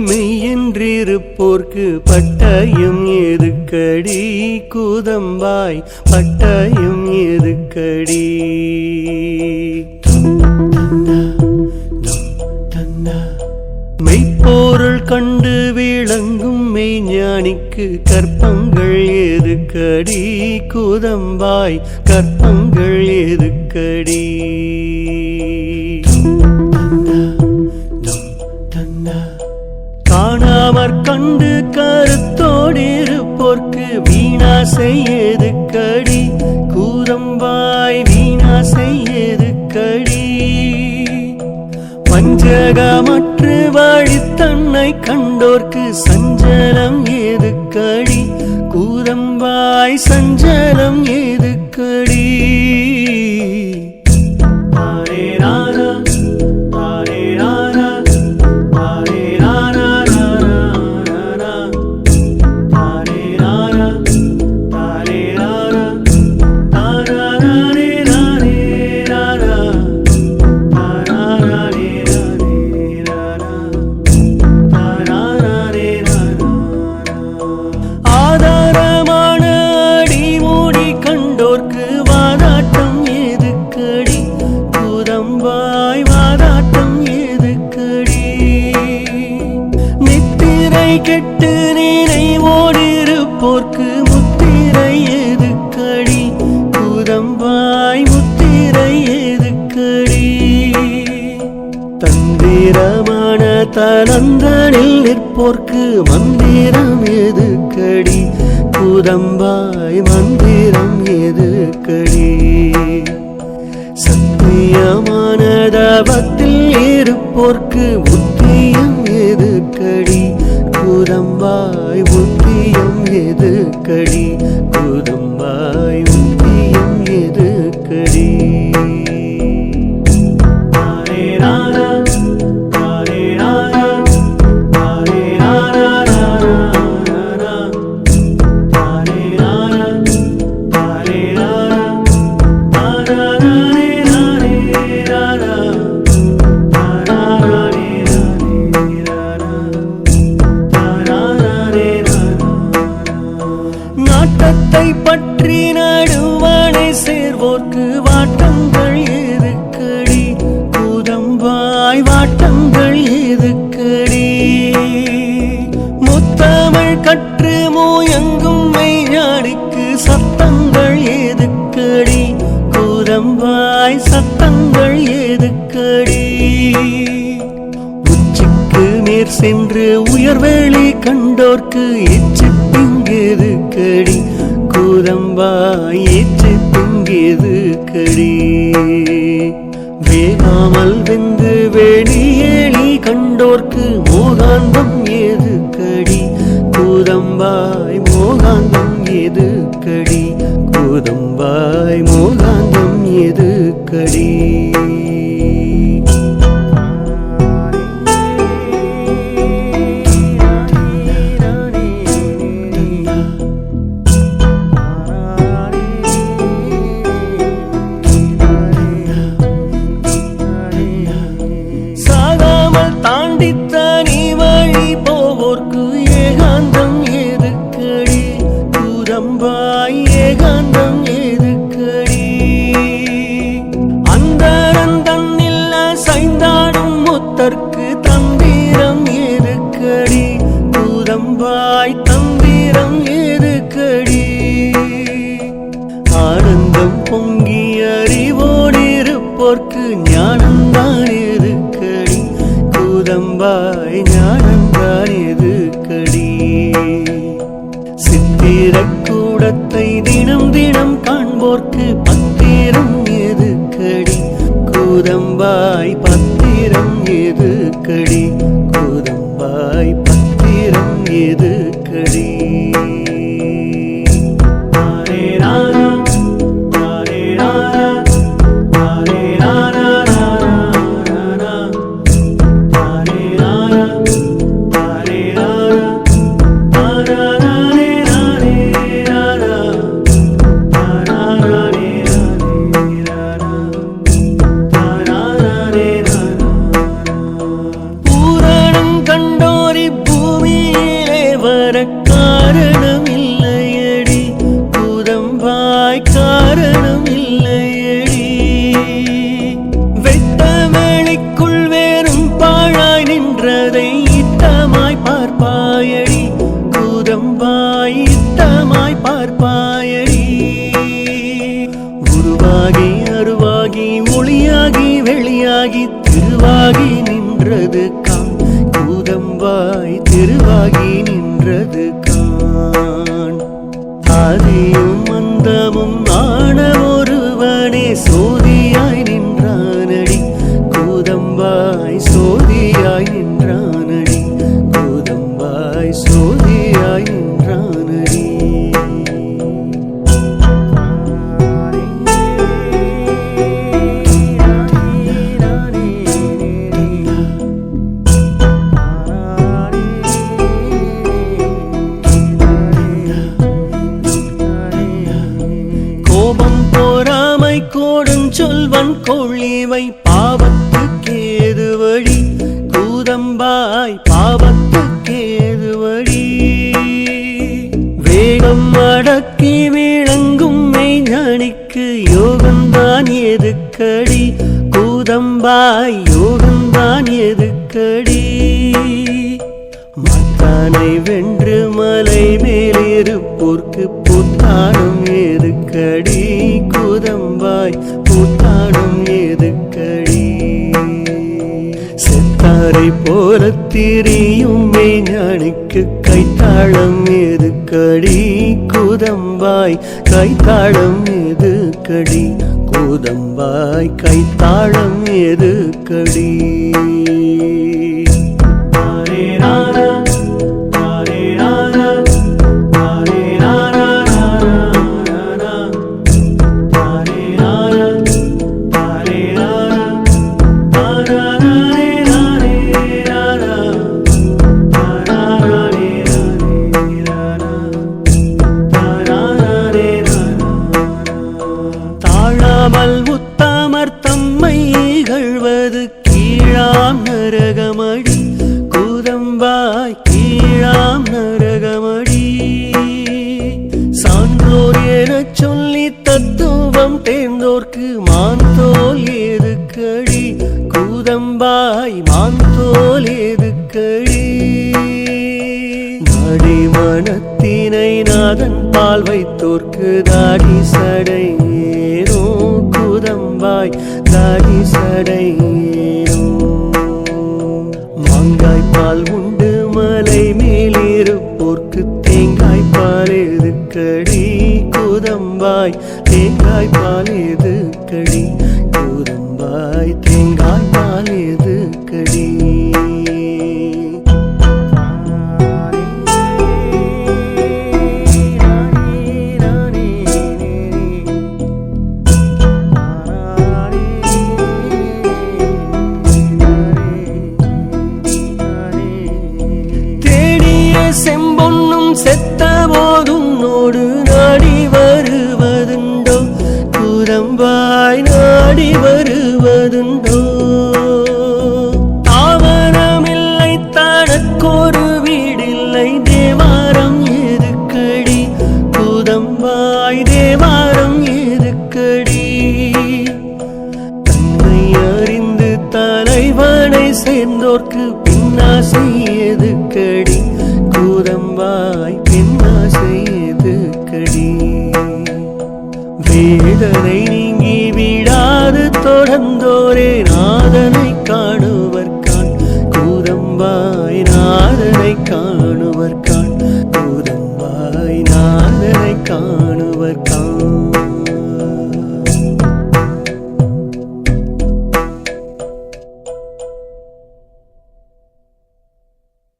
மெய்யென்றிருப்போர்க்கு பட்டயம் எதுக்கடி? கூதம்பாய் பட்டயம் எதுக்கடி? மெய்ப்பொருள் கண்டு விளங்கும் மெய்ஞானிக்கு கற்பங்கள் எதுக்கடி? கூதம்பாய் கற்பங்கள் எதுக்கடி? வீணாசை எதுக்கடி கூதம்பாய் வீணாசை எதுக்கடி பஞ்சகமற்று வாழி தன்னை கண்டோர்க்கு சஞ்சலம் ஏதுக்கடி கூதம்பாய் சஞ்சலம் ஏதுக்கடி நினைவோடிருப்போர்க்கு முத்திரை எதுக்கடி? குதம்பாய் முத்திரை எதுக்கடி? தந்திரமான தலந்தனில் நிற்போர்க்கு மந்திரம் எதுக்கடி? குதம்பாய் மந்திரம் எதுக்கடி? சத்தியமானதபத்தில் இருப்போர்க்கு இளம்பாய் முக்கியம் எது கடி கற்று மோயங்கும் மெய்யாடிக்கு சத்தங்கள் ஏதுக்கடி கூரம்பாய் சத்தங்கள் ஏதுக்கடி உச்சிக்கு நேர் சென்று உயர்வேளை கண்டோர்க்கு எச்சு திங்கெதுக்கடி மூலாந்தம் எதுக்கடி? நின்றது கான் கூதம்பாய் திருவாகி நின்றது கான் ஆதியும் மந்தமும் ஆன ஒருவனே சோதியாய் சொல்வன் கொள்ளிவை பாவத்துக்கேது வழி? கூதம்பாய் பாவத்து கேது வழி? வேகம் அடக்கி விளங்கும் மெய்ஞானிக்கு யோகம்தான் எதுக்கடி? கூதம்பாய் யோகம்தான் எதுக்கடி? மத்தானை வென்று மலை மேலிருப்போர்க்கு புத்தாடும் எதுக்கடி? கூதம்பாய் புத்தாடும் எதுக்கடி? செத்தாரை போல திரியும் மெய்ஞானிக்கு கைத்தாளம் எதுக்கடி? குதம்பாய் கைத்தாளம் எதுக்கடி? குதம்பாய் கைத்தாளம் எதுக்கடி? கூதம்பாய் மாந்தோல் ஏதுக்கடி நடி மனத்தினை நாதன் பால் வைத்தோர்க்கு தாடி சடையேனோ? குதம்பாய் தாடி சடையேனோ? மங்காய் பால் உன் நாடி வருவதுண்டோ? குரம்பாய் நாடி வருவதுண்டோ? தாவரமில்லை தனக்கொரு வீடில்லை தேவாரம் எதுக்கடி? குதம்பாய் தேவாரம் எதுக்கடி? தன்னை அறிந்து தலைவனை சேர்ந்தோர்க்கு பின்னாசை எதுக்கடி? கூதம்பாய் வேதனை நீங்கி விடாது தொடர்ந்தோரே நான்.